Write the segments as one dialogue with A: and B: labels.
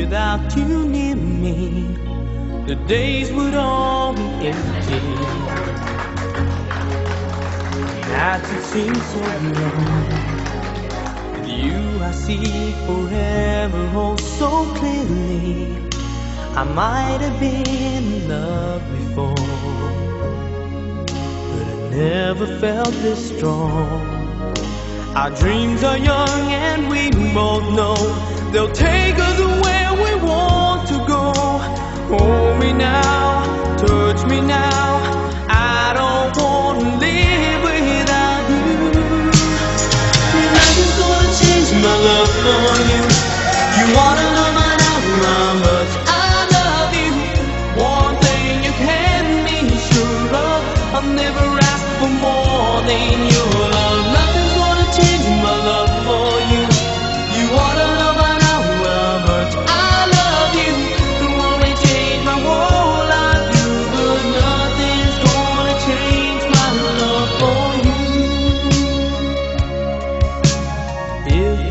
A: without you near me, the days would all be empty. Nights would seem so long. With you, I see forever, oh so clearly. I might have been in love before, but I never felt this strong. Our dreams are young and we both know they'll take us where we want to go. Hold me now,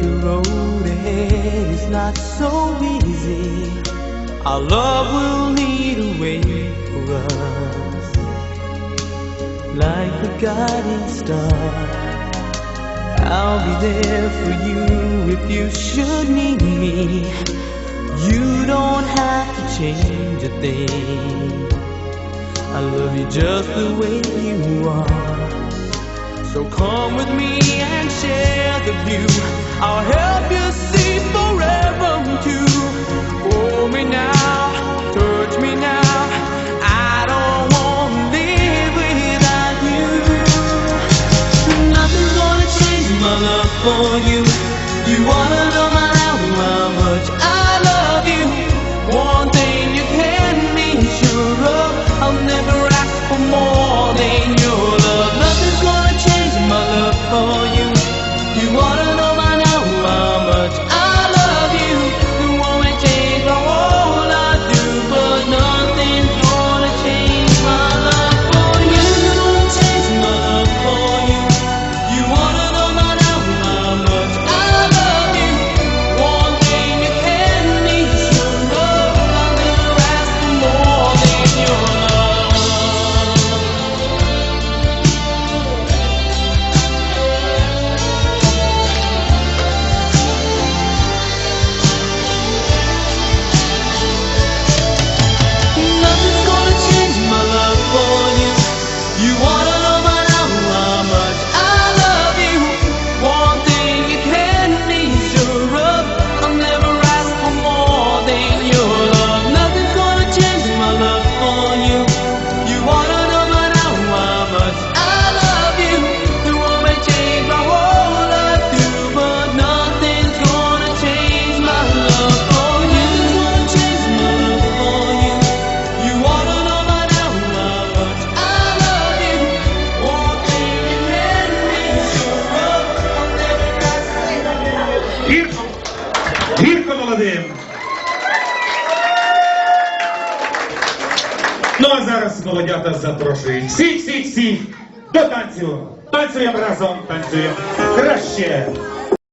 A: the road ahead is not so easy, our love will lead a way for us. Like a guiding star, I'll be there for you if you should need me. You don't have to change a thing. I love you just the way you are. So come with me and share the view. I'll help you see forever too. Hold me now, touch me now. I don't want to live without you. Nothing's gonna change my love for you. You wanna know now how much I love you. One thing you can be sure of, I'll never ask for more
B: Гірко! Гірко молодим! Ну а зараз молодята запрошують всіх, всіх, всіх до танцю. Танцюємо разом, танцюємо краще.